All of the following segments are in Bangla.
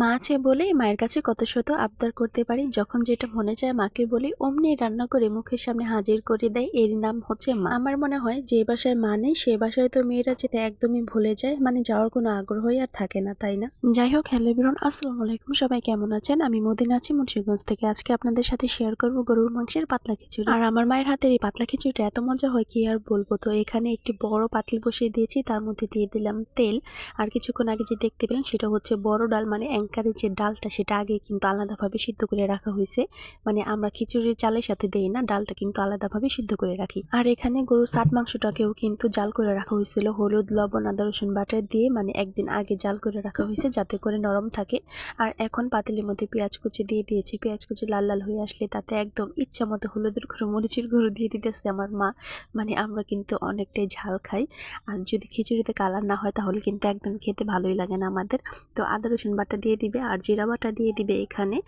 মা আছে বলেই মায়ের কাছে কত শত আবদার করতে পারি, যখন যেটা মনে চায় মাকে বলি, অমনি রান্না করে মুখের সামনে হাজির করে দেয়। এর নাম হচ্ছে মা। আমার মনে হয় যে বাসায় মা নেই, সে বাসায় তো মেয়েরা যেতে একদমই ভুলে যায় মানে যাওয়ার কোনো আগ্রহই আর থাকে না, তাই না? যাই হোক, হ্যালো বিরন আসসালামু আলাইকুম। সবাই কেমন আছেন? আমি মদিনা আছি, মুন্সিগঞ্জ থেকে। আজকে আপনাদের সাথে শেয়ার করব গরুর মাংসের পাতলা খিচুড়ি। আর আমার মায়ের হাতের এই পাতলা খিচুড়িটা এত মজা হয়, কি আর বলব? তো এখানে একটি বড় পাতিল বসিয়ে দিয়েছি, তার মধ্যে দিয়ে দিলাম তেল। আর কিছুক্ষণ আগে যে দেখতে পেলেন, সেটা হচ্ছে বড় ডাল মানে অ্যাঙ্কারের যে ডালটা সেটা আগে কিন্তু আলাদাভাবে সিদ্ধ করে রাখা হয়েছে। মানে আমরা খিচুড়ির চালের সাথে দেই না, ডালটা কিন্তু আলাদাভাবে সিদ্ধ করে রাখি। আর এখানে গরুর সাট মাংসটাকেও কিন্তু জাল করে রাখা হয়েছিল। হলুদ, লবণ, আদা, রসুন বাটার দিয়ে মানে একদিন আগে জাল করে রাখা হয়েছে যাতে করে নরম থাকে। আর এখন পাতিলের মধ্যে পেঁয়াজ কুচি দিয়ে দিয়েছি। পেঁয়াজ কুচি লাল লাল হয়ে আসলে তাতে একদম ইচ্ছা মতো হলুদের গুঁড়ো, মরিচের গুঁড়ো দিয়ে দিতেছে আমার মা। মানে আমরা কিন্তু অনেকটাই ঝাল খাই। আর যদি খিচুড়িতে কালার না হয় তাহলে কিন্তু একদম খেতে ভালোই লাগে না আমাদের। তো আদা, রসুন বাটা দিয়ে দিবে আর জিরা বাটা দিয়ে দিবে এখানে।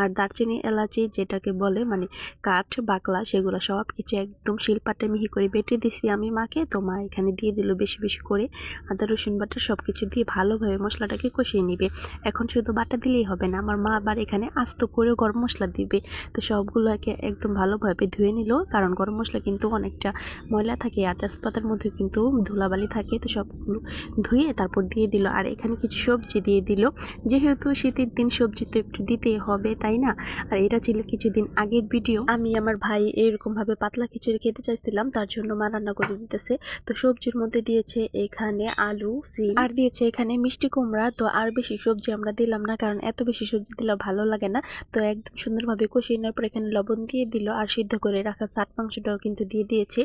আর দারচিনি, এলাচি যেটাকে বলে মানে কাঠ, বাকলা সেগুলো সব কিছু একদম শিলপাটে মিহি করে বেটে দিছি আমি মাকে। তো মা এখানে দিয়ে দিল বেশি বেশি করে। আদা, রসুন বাটা সব কিছু দিয়ে ভালোভাবে মশলাটাকে কষিয়ে নিবে। এখন শুধু বাটা দিলেই হবে না, আমার মা আবার এখানে আস্ত করে গরম মশলা দিবে। তো সবগুলোকে একদম ভালোভাবে ধুয়ে নিল, কারণ গরম মশলা কিন্তু অনেকটা ময়লা থাকে আর তেজপাতার মধ্যে কিন্তু ধুলাবালি থাকে। তো সবগুলো ধুয়ে তারপর দিয়ে দিল। আর এখানে কিছু সবজি দিয়ে দিল, যেহেতু শীতের দিন সবজি তো একটু দিতেই হবে, তাই না? আর এটা ছিল কিছুদিন আগের ভিডিও। আমি আমার ভাই এরকমভাবে পাতলা খিচুড়ি খেতে চাইছিলাম, তার জন্য মা রান্না করে দিতেছে। তো সবজির মধ্যে দিয়েছে এখানে আলু, সিম আর দিয়েছে এখানে মিষ্টি কুমড়া। তো আর বেশি সবজি আমরা দিলাম না, কারণ এত বেশি সবজি দিলে ভালো লাগে না। তো একদম সুন্দরভাবে কষিয়ে নেওয়ার পর এখানে লবণ দিয়ে দিল আর সিদ্ধ করে রাখা চাট মাংসটাও কিন্তু দিয়ে দিয়েছে।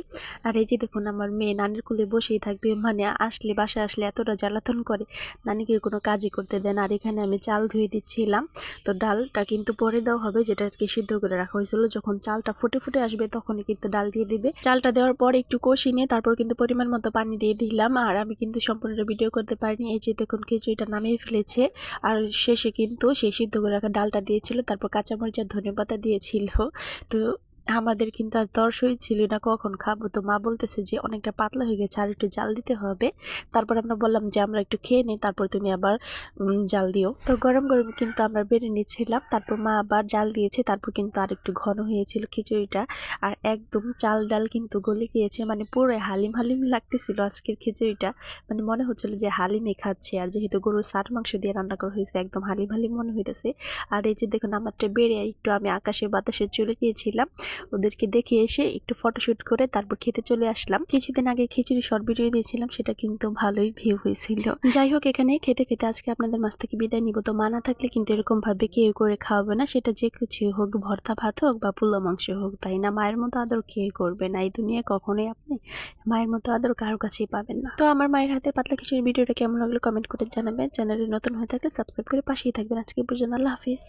আর এই যে দেখুন, আমার মেয়ে নানির কুলে বসেই থাকবে। মানে আসলে বাসায় আসলে এতটা জ্বালাতন করে, নানিকে কোনো কাজই করতে দেন আর এখানে আমি চাল ধুয়ে দিচ্ছিলাম। তো ডালটা কিন্তু পরে দেওয়া হবে যেটা কি সিদ্ধ করে রাখা হয়েছিল। যখন চালটা ফুটে ফুটে আসবে, তখনই কিন্তু ডাল দিয়ে দিবে। চালটা দেওয়ার পর একটু কষিয়ে নিয়ে তারপর কিন্তু পরিমাণ মতো পানি দিয়ে দিলাম। আর আমি কিন্তু সম্পূর্ণ ভিডিও করতে পারিনি। এই যে দেখুন, খিচুড়িটা নামিয়ে ফেলেছে। আর শেষে কিন্তু সেই সিদ্ধ করে রাখা ডালটা দিয়েছিল। তারপর কাঁচামরিচ আর ধনে পাতা দিয়েছিল। তো আমাদের কিন্তু আর তরসই ছিল না, কখন খাব? তো মা বলতেছে যে, অনেকটা পাতলা হয়ে গেছে, আর একটু জাল দিতে হবে। তারপর আমরা বললাম যে, আমরা একটু খেয়ে নিই, তারপর তুমি আবার জাল দিও। তো গরম গরম কিন্তু আমরা বেড়ে নিচ্ছিলাম, তারপর মা আবার জাল দিয়েছে, তারপর কিন্তু আর একটু ঘন হয়েছিল খিচুড়িটা। আর একদম চাল ডাল কিন্তু গলে গিয়েছে মানে পুরো হালিম হালিম লাগতেছিল আজকের খিচুড়িটা। মানে মনে হচ্ছিল যে হালিমে খাচ্ছে। আর যেহেতু গরুর সার মাংস দিয়ে রান্না করা হয়েছে, একদম হালিম হালিম মনে হইতেছে। আর এই যে, দেখুন, আমারটা বেড়ে একটু আমি আকাশে বাতাসে চলে গিয়েছিলাম। ওদেরকে দেখে এসে একটু ফটোশুট করে তারপর খেতে চলে আসলাম। কিছুদিন আগে খিচুড়ি শর্ট ভিডিও দিয়েছিলাম, সেটা কিন্তু ভালোই ভিউ হয়েছিল। যাই হোক, এখানে খেতে খেতে আজকে আপনাদের মাছ থেকে বিদায় নিব। তো মানা থাকলে কিন্তু এরকম ভাবে কেউ করে খাওয়াবে না, সেটা যে কিছু হোক, ভর্তা ভাত হোক বা পোলা মাংস হোক, তাই না? মায়ের মতো আদর কে করবে না। এই দুনিয়ায় কখনোই আপনি মায়ের মতো আদর কারও কাছেই পাবেন না। তো আমার মায়ের হাতের পাতলা খিচুড়ি ভিডিওটা কেমন লাগল কমেন্ট করে জানাবেন। চ্যানেলে নতুন হয়ে থাকলে সাবস্ক্রাইব করে পাশেই থাকবেন। আজকে পর্যন্ত আল্লাহ হাফিজ।